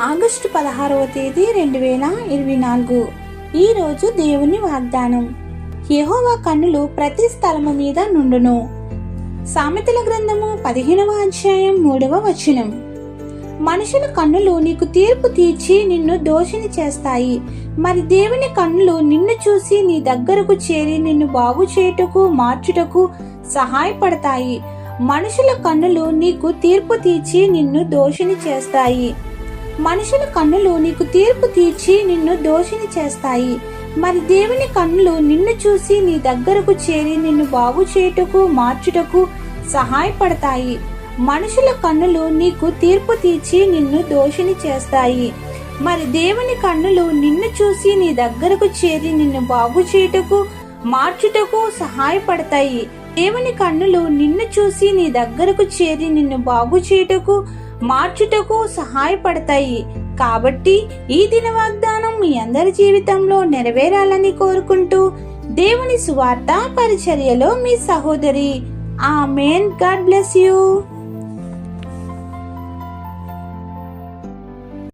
August పదహారవ తేదీ రెండు వేల ఇరవై నాలుగు. ఈరోజు దేవుని వాగ్దానం. యహోవా కన్నులు ప్రతి స్థలము మీద నుండును. సామెతల గ్రంథము పదిహేనవ అధ్యాయం మూడవ వచనం. మనుషుల కన్నులు నీకు తీర్పు తీర్చి నిన్ను దోషిని చేస్తాయి. మరి దేవుని కన్నులు నిన్ను చూసి నీ దగ్గరకు చేరి నిన్ను బాగు చేయుటకు మార్చుటకు సహాయపడతాయి. మనుషుల కన్నులు నీకు తీర్పు తీర్చి నిన్ను దోషిని చేస్తాయి. మనుషుల కన్నులు నీకు తీర్పు తీర్చి నిన్ను దోషిని చేస్తాయి. మరి దేవుని కన్నులు నిన్ను చూసి నీ దగ్గరకు చేరి నిన్ను బాగు చేయుటకు మార్చుటకు సహాయపడతాయి. మనుషుల కన్నులు నీకు తీర్పు తీర్చి నిన్ను దోషిని చేస్తాయి. మరి దేవుని కన్నులు నిన్ను చూసి నీ దగ్గరకు చేరి నిన్ను బాగు చేయుటకు మార్చుటకు సహాయపడతాయి. దేవుని కన్నులు నిన్ను చూసి నీ దగ్గరకు చేరి నిన్ను బాగు చేయుటకు మార్చుటకు సహాయపడతాయి. కాబట్టి ఈ దిన వాగ్దానం మీ అందరి జీవితంలో నెరవేరాలని కోరుకుంటూ దేవుని సువార్త పరిచర్యలో మీ సహోదరి. ఆ మేన్ గాడ్ బ్లెస్ యూ.